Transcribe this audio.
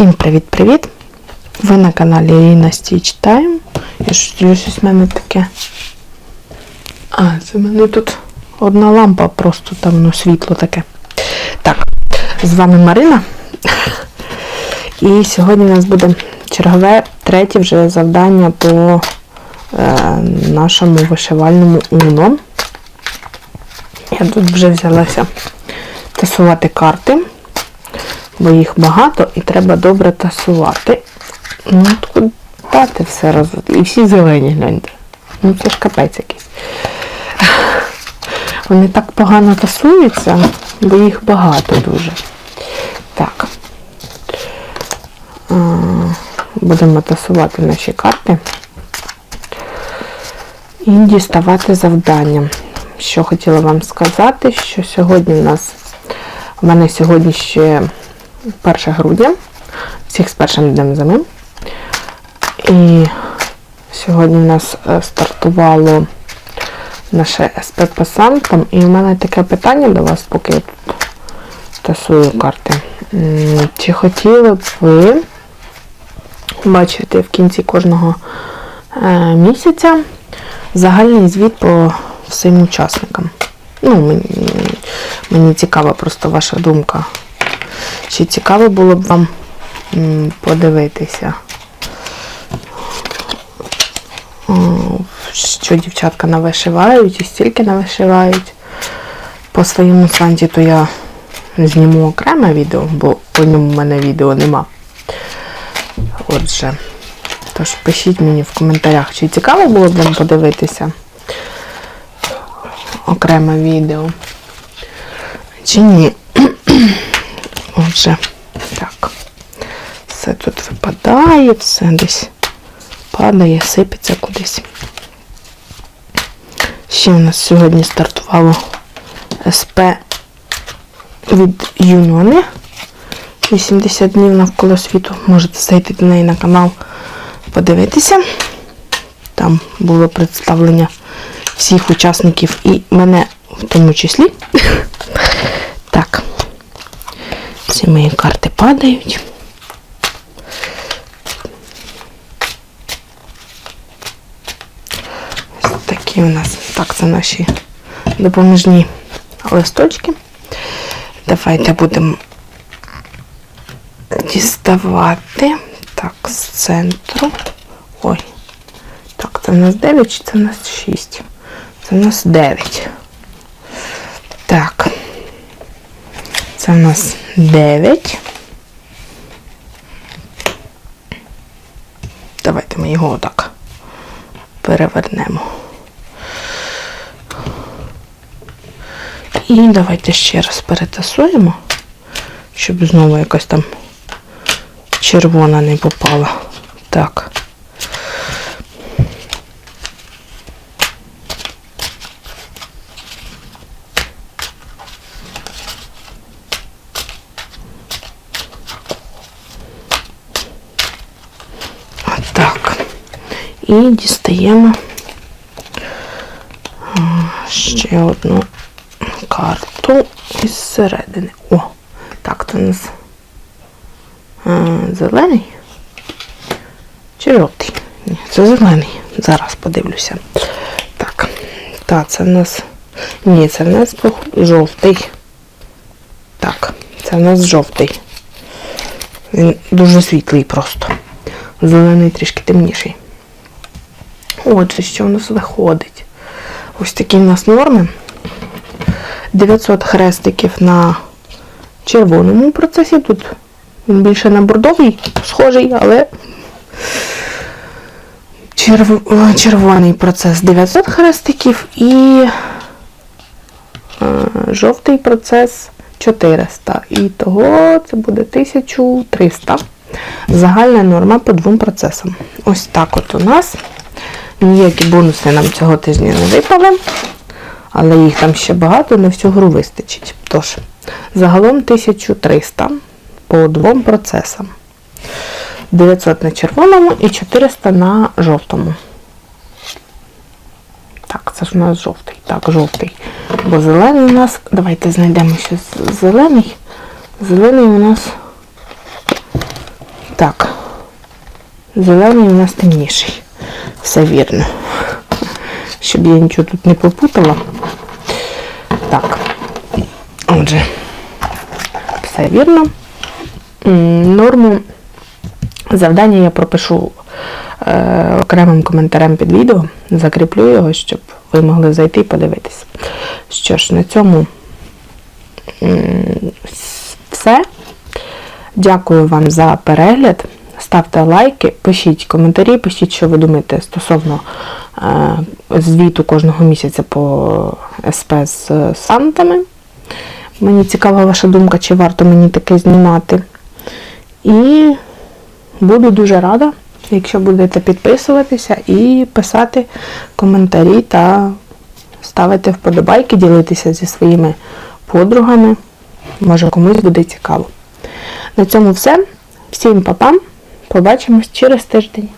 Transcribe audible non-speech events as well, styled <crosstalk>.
Всім привіт-привіт! Ви на каналі Ірина Стіч Тайм. Я ж щось в мене таке. А, це в мене тут одна лампа, просто там ну, світло таке. Так, з вами Марина. І сьогодні у нас буде чергове третє вже завдання по е, нашому вишивальному Уно. Я тут вже взялася тасувати карти бо їх багато і треба добре тасувати. Ну, от куди все роз... І всі зелені гляньте. Ну це ж капець якийсь. Вони так погано тасуються, бо їх багато дуже. Так. Будемо тасувати наші карти і діставати завдання. Що хотіла вам сказати, що сьогодні в нас, у мене сьогодні ще 1 грудня. Всіх з першим днем зими. І сьогодні в нас е, стартувало наше СП по І в мене таке питання до вас, поки я тасую карти. Чи хотіли б ви бачити в кінці кожного е, місяця загальний звіт по всім учасникам? Ну, мені, мені цікава просто ваша думка. Чи цікаво було б вам подивитися, що дівчатка навишивають і стільки навишивають. По своєму санті, то я зніму окреме відео, бо по ньому в мене відео нема. Отже, тож пишіть мені в коментарях, чи цікаво було б вам подивитися окреме відео, чи ні. Отже, так, все тут випадає, все десь падає, сипеться кудись. Ще у нас сьогодні стартувало СП від Юнони. 80 днів навколо світу. Можете зайти до неї на канал, подивитися. Там було представлення всіх учасників і мене в тому числі. <laughs> Так. Всі мої карти падають. Ось такі у нас. Так, це наші допоміжні листочки. Давайте будемо діставати. Так, з центру. Ой. Так, це в нас 9 чи це в нас 6? Це в нас 9. Так. Це в нас 9. Давайте ми його отак перевернемо. І давайте ще раз перетасуємо, щоб знову якась там червона не попала. Так. І дістаємо ще одну карту із середини. О, так, це у нас зелений чи жовтий? Ні, це зелений. Зараз подивлюся. Так, так, це в нас... Ні, це в нас жовтий. Так, це в нас жовтий. Він дуже світлий просто. Зелений трішки темніший. Отже, що у нас виходить? Ось такі в нас норми. 900 хрестиків на червоному процесі. Тут він більше на бордовий, схожий, але черв... червоний процес 900 хрестиків і е, жовтий процес 400. І того це буде 1300. Загальна норма по двом процесам. Ось так от у нас. Ніякі бонуси нам цього тижня не випали, але їх там ще багато, на всю гру вистачить. Тож, загалом 1300 по двом процесам. 900 на червоному і 400 на жовтому. Так, це ж у нас жовтий. Так, жовтий. Бо зелений у нас... Давайте знайдемо ще зелений. Зелений у нас Так. Зелений у нас темніший. Все вірно. Щоб я нічого тут не попутала. Так. Отже, все вірно. Норму завдання я пропишу е, окремим коментарем під відео. Закріплю його, щоб ви могли зайти і подивитися. Що ж, на цьому все. Дякую вам за перегляд. Ставте лайки, пишіть коментарі, пишіть, що ви думаєте стосовно е, звіту кожного місяця по СП з сантами. Мені цікава ваша думка, чи варто мені таке знімати. І буду дуже рада, якщо будете підписуватися і писати коментарі та ставити вподобайки, ділитися зі своїми подругами. Може комусь буде цікаво. На цьому все. Всім па-па. Побачимось через тиждень.